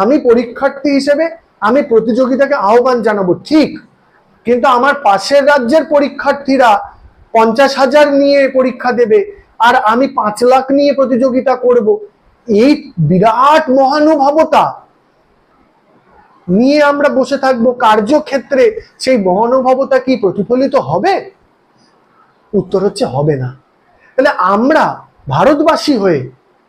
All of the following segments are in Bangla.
আমি পরীক্ষার্থী হিসেবে আমি প্রতিযোগিতাকে আহ্বান জানাব, ঠিক। কিন্তু আমার পাশের রাজ্যের পরীক্ষার্থীরা পঞ্চাশ হাজার নিয়ে পরীক্ষা দেবে আর আমি পাঁচ লাখ নিয়ে প্রতিযোগিতা করব, এই বিরাট মহানুভবতা নিয়ে আমরা বসে থাকব কার্যক্ষেত্রে, সেই মহানুভবতা কি প্রতিফলিত হবে? উত্তর হচ্ছে হবে না। তাহলে আমরা ভারতবাসী হয়ে,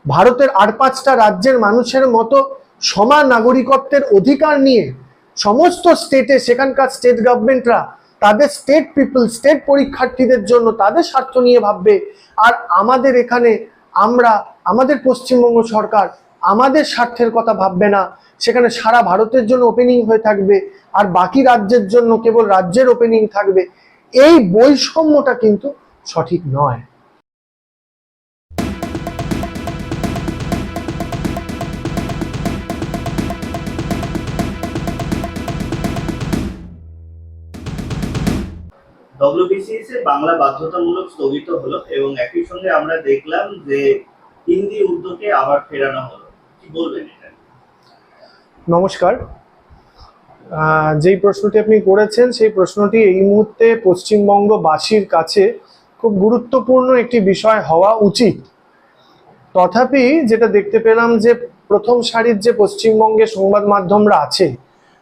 ভারতের আর পাঁচটা রাজ্যের মানুষের মতো সমান নাগরিকত্বের অধিকার নিয়ে সমস্ত স্টেটে সেখানকার স্টেট গভর্নমেন্টরা তাদের স্টেট পিপল স্টেট পরীক্ষার্থীদের জন্য তাদের স্বার্থ নিয়ে ভাববে। আর আমাদের এখানে আমরা, আমাদের পশ্চিমবঙ্গ সরকার আমাদের স্বার্থের কথা ভাববে না। সেখানে সারা ভারতের জন্য ওপেনিং হয়ে থাকবে আর বাকি রাজ্যের জন্য কেবল রাজ্যের ওপেনিং থাকবে। এই বৈষম্যটা কিন্তু সঠিক নয়। ডব্লিউবিসিএস এ বাংলা বাধ্যতামূলক স্থগিত হলো এবং একই সঙ্গে আমরা দেখলাম যে হিন্দি উর্দুকে আবার ফেরানো হলো। কি বলবেন নমস্কার। যেই প্রশ্নটি আপনি করেছেন, সেই প্রশ্নটি এই মুহূর্তে পশ্চিমবঙ্গবাসীর কাছে খুব গুরুত্বপূর্ণ একটি বিষয় হওয়া উচিত। তথাপি যেটা দেখতে পেলাম যে প্রথম সারির যে পশ্চিমবঙ্গে সংবাদ মাধ্যমরা আছে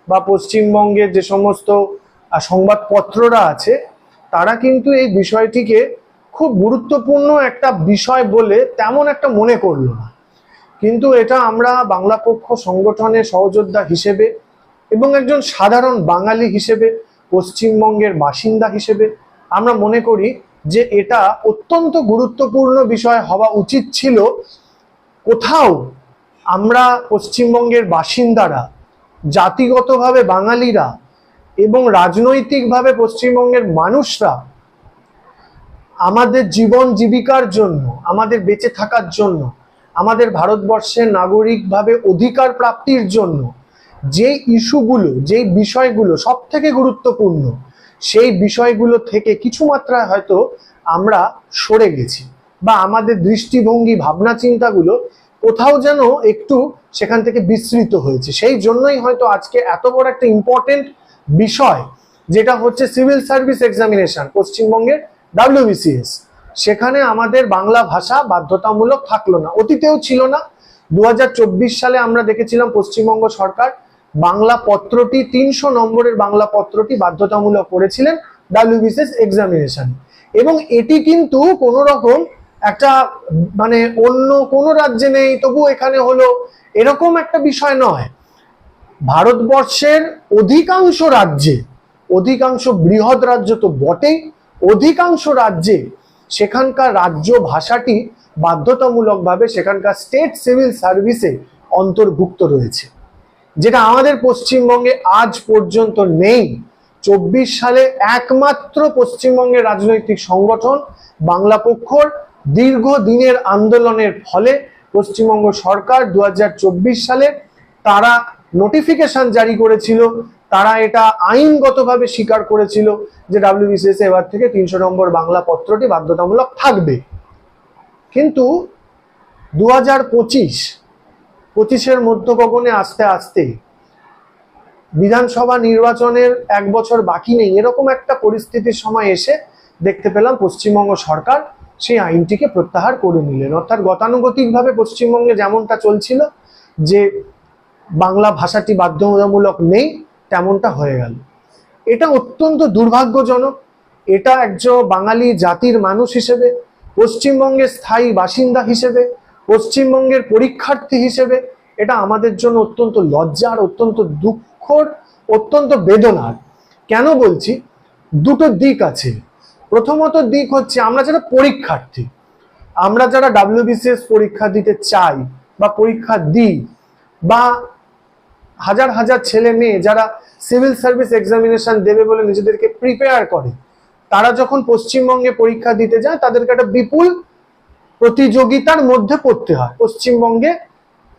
বা পশ্চিমবঙ্গের যে সমস্ত সংবাদপত্ররা আছে তারা কিন্তু এই বিষয়টিকে খুব গুরুত্বপূর্ণ একটা বিষয় বলে তেমন একটা মনে করল না। কিন্তু এটা আমরা বাংলা পক্ষ সংগঠনের সহযোদ্ধা হিসেবে এবং একজন সাধারণ বাঙালি হিসেবে, পশ্চিমবঙ্গের বাসিন্দা হিসেবে আমরা মনে করি যে এটা অত্যন্ত গুরুত্বপূর্ণ বিষয় হওয়া উচিত ছিল। কোথাও আমরা পশ্চিমবঙ্গের বাসিন্দারা, জাতিগতভাবে বাঙালিরা এবং রাজনৈতিকভাবে পশ্চিমবঙ্গের মানুষরা আমাদের জীবন জীবিকার জন্য, আমাদের বেঁচে থাকার জন্য, আমাদের ভারতবর্ষের নাগরিকভাবে অধিকার প্রাপ্তির জন্য যে ইস্যুগুলো যেই বিষয়গুলো সব থেকে গুরুত্বপূর্ণ, সেই বিষয়গুলো থেকে কিছু মাত্রায় হয়তো আমরা সরে গেছি বা আমাদের দৃষ্টিভঙ্গি, ভাবনা চিন্তাগুলো কোথাও যেন একটু সেখান থেকে বিস্তৃত হয়েছে। সেই জন্যই হয়তো আজকে এত বড় একটা ইম্পর্টেন্ট বিষয় যেটা হচ্ছে সিভিল সার্ভিস এক্সামিনেশন, পশ্চিমবঙ্গের ডাব্লিউবিসিএস। সেখানে আমাদের বাংলা ভাষা বাধ্যতামূলক থাকল না, অতীতেও ছিল না। দু হাজার চব্বিশ সালে আমরা দেখেছিলাম পশ্চিমবঙ্গ সরকার বাংলা পত্রটি তিনশো নম্বরের বাংলা পত্রটি বাধ্যতামূলক করেছিলেন ডাব্লিউবিসিএস এক্সামিনেশন। এবং এটি কিন্তু কোনো রকম একটা মানে অন্য কোনো রাজ্যে নেই তবু এখানে হলো, এরকম একটা বিষয় নয়। ভারতবর্ষের অধিকাংশ রাজ্যে, অধিকাংশ বৃহৎ রাজ্য তো বটেই, অধিকাংশ রাজ্যে সেখানকার রাজ্য ভাষাটি বাধ্যতামূলকভাবে সেখানকার স্টেট সিভিল সার্ভিসে অন্তর্ভুক্ত রয়েছে। যেটা আমাদের পশ্চিমবঙ্গে আজ পর্যন্ত নেই। চব্বিশ সালে একমাত্র পশ্চিমবঙ্গের রাজনৈতিক সংগঠন বাংলা পক্ষর দীর্ঘদিনের আন্দোলনের ফলে পশ্চিমবঙ্গ সরকার দু হাজার চব্বিশ সালে তারা নোটিফিকেশন জারি করেছিল, তারা এটা আইনগতভাবে স্বীকার করেছিল যে ডাব্লিউবিসিএস এবার থেকে তিনশো নম্বর বাংলা পত্রটি বাধ্যতামূলক থাকবে। কিন্তু দু হাজার পঁচিশ, পঁচিশের মধ্যগগনে আস্তে আস্তে বিধানসভা নির্বাচনের এক বছর বাকি নেই, এরকম একটা পরিস্থিতির সময় এসে দেখতে পেলাম পশ্চিমবঙ্গ সরকার সেই আইনটিকে প্রত্যাহার করে নিলেন। অর্থাৎ গতানুগতিকভাবে পশ্চিমবঙ্গে যেমনটা চলছিল, যে বাংলা ভাষাটি বাধ্যতামূলক নেই, তেমনটা হয়ে গেল। এটা অত্যন্ত দুর্ভাগ্যজনক। এটা একজন বাঙালি জাতির মানুষ হিসেবে, পশ্চিমবঙ্গের স্থায়ী বাসিন্দা হিসেবে, পশ্চিমবঙ্গের পরীক্ষার্থী হিসেবে এটা আমাদের জন্য অত্যন্ত লজ্জার, অত্যন্ত দুঃখর, অত্যন্ত বেদনার। কেন বলছি? দুটো দিক আছে। প্রথমত দিক হচ্ছে আমরা যারা পরীক্ষার্থী, আমরা যারা ডাব্লিউবিসিএস পরীক্ষা দিতে চাই বা পরীক্ষা দিই বা হাজার হাজার ছেলে মেয়ে যারা সিভিল সার্ভিস এক্সামিনেশন দেবে বলে নিজেদেরকে প্রিপেয়ার করে, তারা যখন পশ্চিমবঙ্গে পরীক্ষা দিতে যায়, তাদেরকে একটা বিপুল প্রতিযোগিতার মধ্যে পড়তে হয়। পশ্চিমবঙ্গে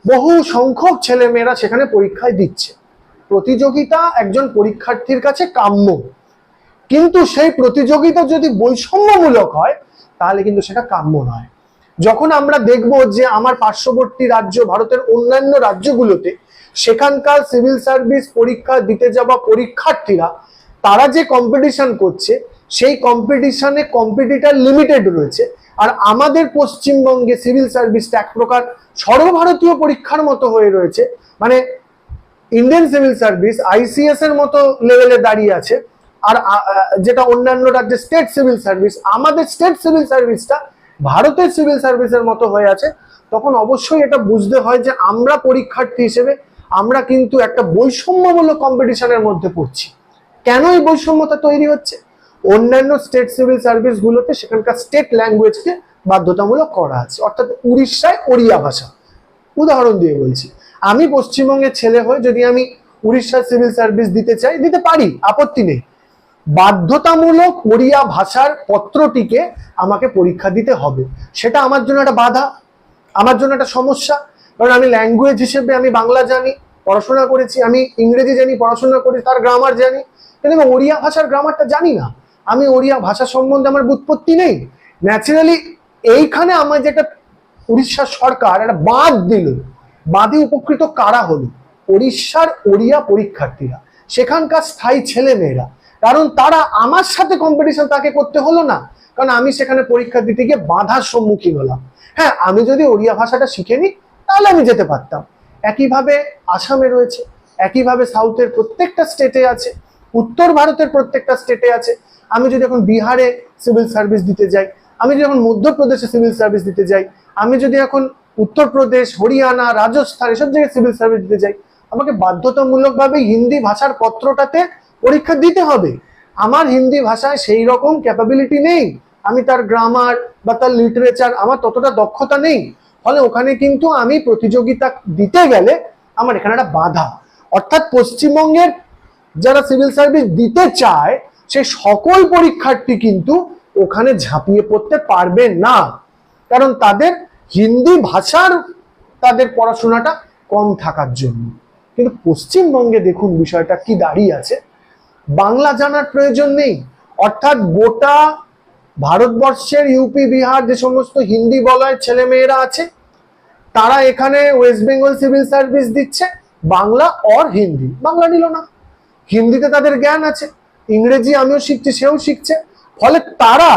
বহু সংখ্যক ছেলে মেয়েরা সেখানে পরীক্ষায় দিচ্ছে। প্রতিযোগিতা একজন পরীক্ষার্থীর কাছে কাম্য। কিন্তু সেই প্রতিযোগিতা যদি বৈষম্যমূলক হয়, তাহলে কিন্তু সেটা কাম্য নয়। যখন আমরা দেখব যে আমার পার্শ্ববর্তী রাজ্য, ভারতের অন্যান্য রাজ্যগুলোতে সেখানকার সিভিল সার্ভিস পরীক্ষা দিতে যাওয়া পরীক্ষার্থীরা, তারা যে কম্পিটিশন করছে, সেই কম্পিটিশনে কম্পিটিটার লিমিটেড রয়েছে। আর আমাদের পশ্চিমবঙ্গে সিভিল সার্ভিসটা এক প্রকার সর্বভারতীয় পরীক্ষার মতো হয়ে রয়েছে। মানে ইন্ডিয়ান সিভিল সার্ভিস আইসিএস এর মতো লেভেলে দাঁড়িয়ে আছে। আর যেটা অন্যান্য রাজ্যের স্টেট সিভিল সার্ভিস আমাদের স্টেট সিভিল সার্ভিসটা ভারতের সিভিল সার্ভিসের মতো হয়ে আছে। তখন অবশ্যই এটা বুঝতে হয় যে আমরা পরীক্ষার্থী হিসেবে আমরা কিন্তু একটা বৈষম্যমূলক কম্পিটিশনের মধ্যে পড়ছি। কেন এই বৈষম্যতা তৈরি হচ্ছে? অন্যান্য স্টেট সিভিল সার্ভিস গুলোতে সেখানকার স্টেট ল্যাঙ্গুয়েজকে বাধ্যতামূলক করা আছে। অর্থাৎ উড়িষ্যায় ওড়িয়া ভাষা। উদাহরণ দিয়ে বলছি। আমি পশ্চিমবঙ্গের ছেলে হয়ে যদি আমি উড়িষ্যার সিভিল সার্ভিস দিতে চাই, দিতে পারি, আপত্তি নেই। বাধ্যতামূলক ওড়িয়া ভাষার পত্রটিকে আমাকে পরীক্ষা দিতে হবে। সেটা আমার জন্য একটা বাধা, আমার জন্য একটা সমস্যা। কারণ আমি ল্যাঙ্গুয়েজ হিসেবে আমি বাংলা জানি পড়াশোনা করেছি, আমি ইংরেজি জানি, পড়াশোনা করি তার গ্রামার জানি কিন্তু আমি ওড়িয়া ভাষার গ্রামারটা জানি না? আমি ওড়িয়া ভাষা সম্বন্ধে আমার বুৎপত্তি নেই। ন্যাচারালি এইখানে আমার যেটা উড়িষ্যার সরকার একটা বাদ দিল। বাদে উপকৃত কারা হলো? উড়িষ্যার ওড়িয়া পরীক্ষার্থীরা, সেখানকার স্থায়ী ছেলে মেয়েরা কারণ তারা আমার সাথে কম্পিটিশন তাকে করতে হলো না। কারণ আমি সেখানে পরীক্ষা দিতে গিয়ে বাধার সম্মুখীন হলাম। হ্যাঁ আমি যদি ওড়িয়া ভাষাটা শিখে নিই, তাহলে আমি যেতে পারতাম। একইভাবে আসামে রয়েছে, একইভাবে সাউথের প্রত্যেকটা স্টেটে আছে, উত্তর ভারতের প্রত্যেকটা স্টেটে আছে। আমি যদি এখন বিহারে সিভিল সার্ভিস দিতে যাই, আমি যদি এখন মধ্যপ্রদেশে সিভিল সার্ভিস দিতে যাই, আমি যদি এখন উত্তরপ্রদেশ, হরিয়ানা, রাজস্থান এসব জায়গায় সিভিল সার্ভিস দিতে যাই, আমাকে বাধ্যতামূলকভাবে হিন্দি ভাষার পত্রটাতে পরীক্ষা দিতে হবে। আমার হিন্দি ভাষায় সেই রকম ক্যাপাবিলিটি নেই। আমি তার গ্রামার বা তার লিটারেচার আমার ততটা দক্ষতা নেই। ফলে ওখানে কিন্তু আমি প্রতিযোগিতা দিতে গেলে আমার এখানে একটা বাধা। অর্থাৎ পশ্চিমবঙ্গের যারা সিভিল সার্ভিস দিতে চায়, সে সকল পরীক্ষার্থী কিন্তু ওখানে ঝাঁপিয়ে পড়তে পারবে না। কারণ তাদের হিন্দি ভাষার তাদের পড়াশোনাটা কম থাকার জন্য। কিন্তু পশ্চিমবঙ্গে দেখুন বিষয়টা কি দাঁড়িয়ে আছে। বাংলা জানার প্রয়োজন নেই। অর্থাৎ গোটা ভারতবর্ষের ইউপি বিহার যে সমস্ত হিন্দি বলয়ের ছেলে মেয়েরা আছে, তারা এখানে ওয়েস্ট বেঙ্গল সিভিল সার্ভিস দিচ্ছে, বাংলা অর হিন্দি। বাংলা নিল না। হিন্দিতে তাদের জ্ঞান আছে, ইংরেজি আমিও শিখছি, সেও শিখছে। ফলে তারা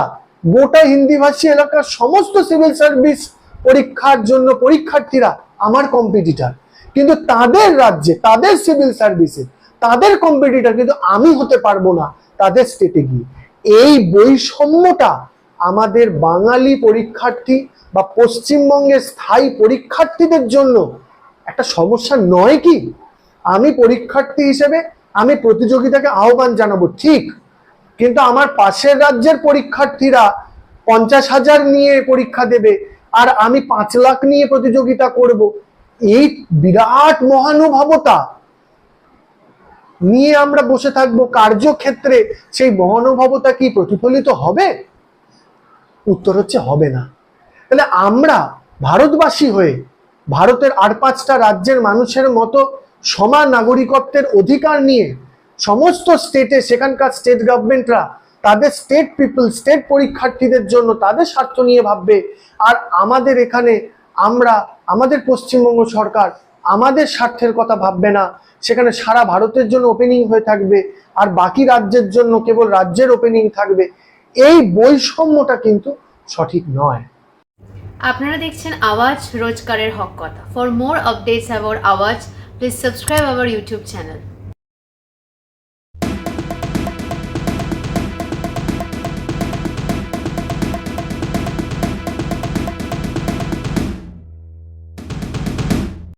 গোটা হিন্দি ভাষী এলাকার সমস্ত সিভিল সার্ভিস পরীক্ষার জন্য পরীক্ষার্থীরা আমার কম্পিটিটার কিন্তু তাদের রাজ্যে, তাদের সিভিল সার্ভিসে তাদের কম্পিটিটার কিন্তু আমি হতে পারব না তাদের স্টেটে গিয়ে। এই বৈষম্যটা আমাদের বাঙালি পরীক্ষার্থী বা পশ্চিমবঙ্গের স্থায়ী পরীক্ষার্থীদের জন্য একটা সমস্যা নয় কি? আমি পরীক্ষার্থী হিসেবে আমি প্রতিযোগিতাকে আহ্বান জানাব, ঠিক। কিন্তু আমার পাশের রাজ্যের পরীক্ষার্থীরা পঞ্চাশ হাজার নিয়ে পরীক্ষা দেবে আর আমি পাঁচ লাখ নিয়ে প্রতিযোগিতা করব। এই বিরাট মহানুভবতা নিয়ে আমরা বসে থাকব, কার্যক্ষেত্রে সেই মহানুভবতা কি প্রতিফলিত হবে? উত্তর হচ্ছে হবে না। তাহলে আমরা ভারতবাসী হয়ে, ভারতের আর পাঁচটা রাজ্যের মানুষের মতো সমান নাগরিকত্বের অধিকার নিয়ে সমস্ত স্টেটে সেখানকার স্টেট গভর্নমেন্টরা তাদের স্টেট পিপল স্টেট পরীক্ষার্থীদের জন্য তাদের স্বার্থ নিয়ে ভাববে। আর আমাদের এখানে আমরা, আমাদের পশ্চিমবঙ্গ সরকার আমাদের স্বার্থের কথা ভাববে না। সেখানে সারা ভারতের জন্য ওপেনিং হয়ে থাকবে আর বাকি রাজ্যের জন্য কেবল রাজ্যের ওপেনিং থাকবে। এই বৈষম্যটা কিন্তু সঠিক নয়। আপনারা দেখছেন আওয়াজ রোজগারের হক কথা। For more updates about Awaaz please subscribe our YouTube channel